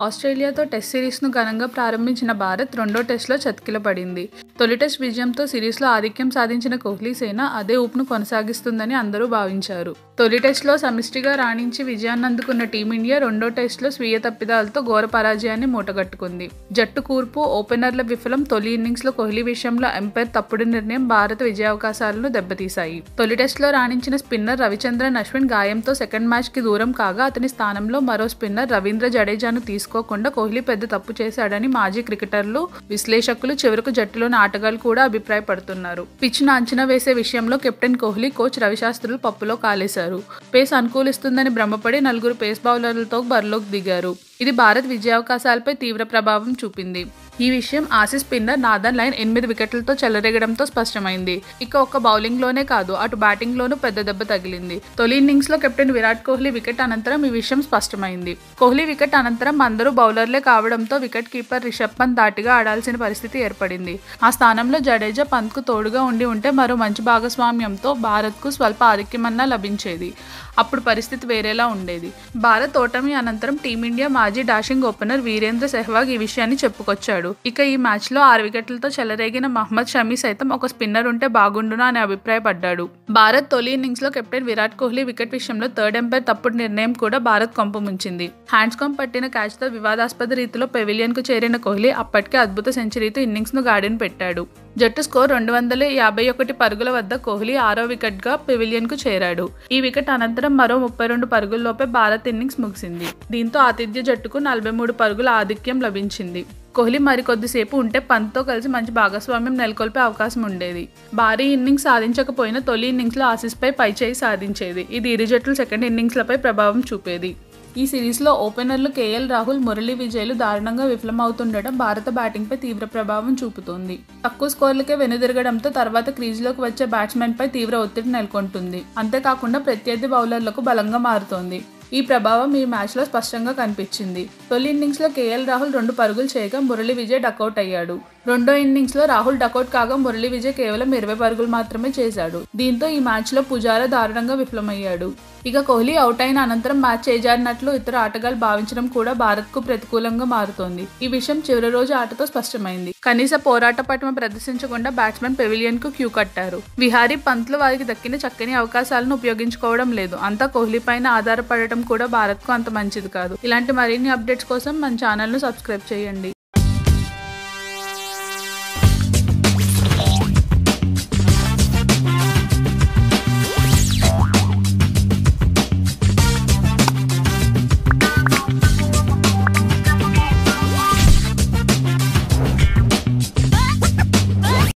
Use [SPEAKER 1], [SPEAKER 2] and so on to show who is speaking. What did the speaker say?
[SPEAKER 1] ఆస్ట్రేలియాతో test సిరీస్ను ఘనంగా ప్రారంభించిన భారత్ రెండో టెస్టులో చతికిలపడింది తొలి టెస్ట్ విజయంతో సిరీస్లో ఆధిక్యం సాధించిన కోహ్లీ సేన అదే ఊపును కొనసాగిస్తుందని అందరూ భావించారు. తొలి టెస్టులో సమిష్టిగా రాణించి విజయాన్ని అందుకున్న టీమిండియా రెండో టెస్టులో స్వీయ తప్పిదాలతో ఘోర పరాజయాన్ని మూటగట్టుకుంది. జట్టు కూర్పు ఓపెనర్ల విఫలం తొలి ఇన్నింగ్స్లో కోహ్లీ విషయంలో ఎంపైర్ తప్పుడు నిర్ణయం భారత విజయావకాశాలను దెబ్బతీశాయి. తొలి టెస్టులో రాణించిన స్పిన్నర్ రవిచంద్రన్ అశ్విన్ గాయంతో సెకండ్ మ్యాచ్కి దూరం కాగా అతని స్థానంలో మరో స్పిన్నర్ రవీంద్ర జడేజాను తీసుకోకుండా కోహ్లీ పెద్ద తప్పు చేశాడని మాజీ క్రికెటర్లు విశ్లేషకులు చివరకు జట్టులోని ఆటగాళ్ళు కూడా అభిప్రాయపడుతున్నారు. పిచ్ను అంచనా వేసే విషయంలో కెప్టెన్ కోహ్లీ కోచ్ రవిశాస్త్రులు పప్పులో కాలేశారు. పేస్ అనుకూలిస్తుందని భ్రమపడి నలుగురు పేస్ బౌలర్లతో బరిలోకి దిగారు. ఇది భారత్ విజయావకాశాలపై తీవ్ర ప్రభావం చూపింది. ఈ విషయం ఆసీస్ స్పిన్నర్ నాదన్ లైన్ ఎనిమిది వికెట్లతో చెలరేగడంతో స్పష్టమైంది. ఇక ఒక్క బౌలింగ్లోనే కాదు అటు బ్యాటింగ్లోనూ పెద్ద దెబ్బ తగిలింది. తొలి ఇన్నింగ్స్లో కెప్టెన్ విరాట్ కోహ్లీ వికెట్ అనంతరం ఈ విషయం స్పష్టమైంది. కోహ్లీ వికెట్ అనంతరం అందరూ బౌలర్లే కావడంతో వికెట్ కీపర్ రిషబ్ పంత్ దాటిగా ఆడాల్సిన పరిస్థితి ఏర్పడింది. ఆ స్థానంలో జడేజా పంత్కు తోడుగా ఉండి ఉంటే మరో మంచి భాగస్వామ్యంతో భారత్కు స్వల్ప ఆధిక్యమన్నా లభించేది. అప్పుడు పరిస్థితి వేరేలా ఉండేది. భారత్ ఓటమి అనంతరం టీమిండియా మాజీ డాషింగ్ ఓపెనర్ వీరేంద్ర సెహ్వాగ్ ఈ విషయాన్ని చెప్పుకొచ్చాడు. ఇక ఈ మ్యాచ్లో ఆరు వికెట్లతో చెలరేగిన మహ్మద్ షమీ సైతం ఒక స్పిన్నర్ ఉంటే బాగుండునా అని అభిప్రాయపడ్డాడు. భారత్ తొలి ఇన్నింగ్స్లో కెప్టెన్ విరాట్ కోహ్లీ వికెట్ విషయంలో థర్డ్ ఎంపైర్ తప్పుడు నిర్ణయం కూడా భారత్ కొంపు ముంచింది. హ్యాండ్స్కామ్ పట్టిన క్యాచ్తో వివాదాస్పద రీతిలో పెవిలియన్కు చేరిన కోహ్లీ అప్పటికే అద్భుత సెంచరీతో ఇన్నింగ్స్ను గాడిన పెట్టాడు. జట్టు స్కోర్ రెండు వందల యాభై ఒకటి పరుగుల వద్ద కోహ్లీ ఆరో వికెట్గా పెవిలియన్కు చేరాడు. ఈ వికెట్ అనంతరం మరో ముప్పై రెండు పరుగుల్లోపే భారత్ ఇన్నింగ్స్ ముగిసింది. దీంతో ఆతిథ్య జట్టుకు నలభై మూడు పరుగుల ఆధిక్యం లభించింది. కోహ్లీ మరికొద్దిసేపు ఉంటే పంత్తో కలిసి మంచి భాగస్వామ్యం నెలకొల్పే అవకాశం ఉండేది. భారీ ఇన్నింగ్స్ సాధించకపోయినా తొలి ఇన్నింగ్స్లో ఆసిస్పై పైచేయి సాధించేది. ఇది ఇరు జట్లు సెకండ్ ఇన్నింగ్స్లపై ప్రభావం చూపేది. ఈ సిరీస్లో ఓపెనర్లు కేఎల్ రాహుల్ మురళీ విజయ్లు దారుణంగా విఫలమవుతుండటం భారత బ్యాటింగ్పై తీవ్ర ప్రభావం చూపుతోంది. తక్కువ స్కోర్లకే వెనుదిరగడంతో తర్వాత క్రీజ్లోకి వచ్చే బ్యాట్స్మెన్పై తీవ్ర ఒత్తిడి నెలకొంటుంది. అంతేకాకుండా ప్రత్యర్థి బౌలర్లకు బలంగా మారుతోంది. ఈ ప్రభావం ఈ మ్యాచ్లో స్పష్టంగా కనిపించింది. తొలి ఇన్నింగ్స్లో కేఎల్ రాహుల్ రెండు పరుగులు చేయగా మురళీ విజయ్ డకౌట్ అయ్యాడు. రెండో ఇన్నింగ్స్లో రాహుల్ డకౌట్ కాగా మురళీ విజయ్ కేవలం ఇరవై పరుగులు మాత్రమే చేశాడు. దీంతో ఈ మ్యాచ్లో పుజారా దారుణంగా విఫలమయ్యాడు. ఇక కోహ్లీ అవుట్ అయిన అనంతరం మ్యాచ్ చేజారినట్లు ఇతర ఆటగాళ్ళు భావించడం కూడా భారత్కు ప్రతికూలంగా మారుతోంది. ఈ విషయం చివరి రోజు ఆటతో స్పష్టమైంది. కనీస పోరాట పటిమ ప్రదర్శించకుండా బ్యాట్స్మెన్ పెవిలియన్కు క్యూ కట్టారు. విహారీ పంత్లు వారికి దక్కిన చక్కని అవకాశాలను ఉపయోగించుకోవడం లేదు. అంతా కోహ్లీ పైన ఆధారపడటం కూడా భారత్కు అంత మంచిది కాదు. ఇలాంటి మరిన్ని అప్డేట్స్ కోసం మన ఛానల్ను సబ్స్క్రైబ్ చేయండి.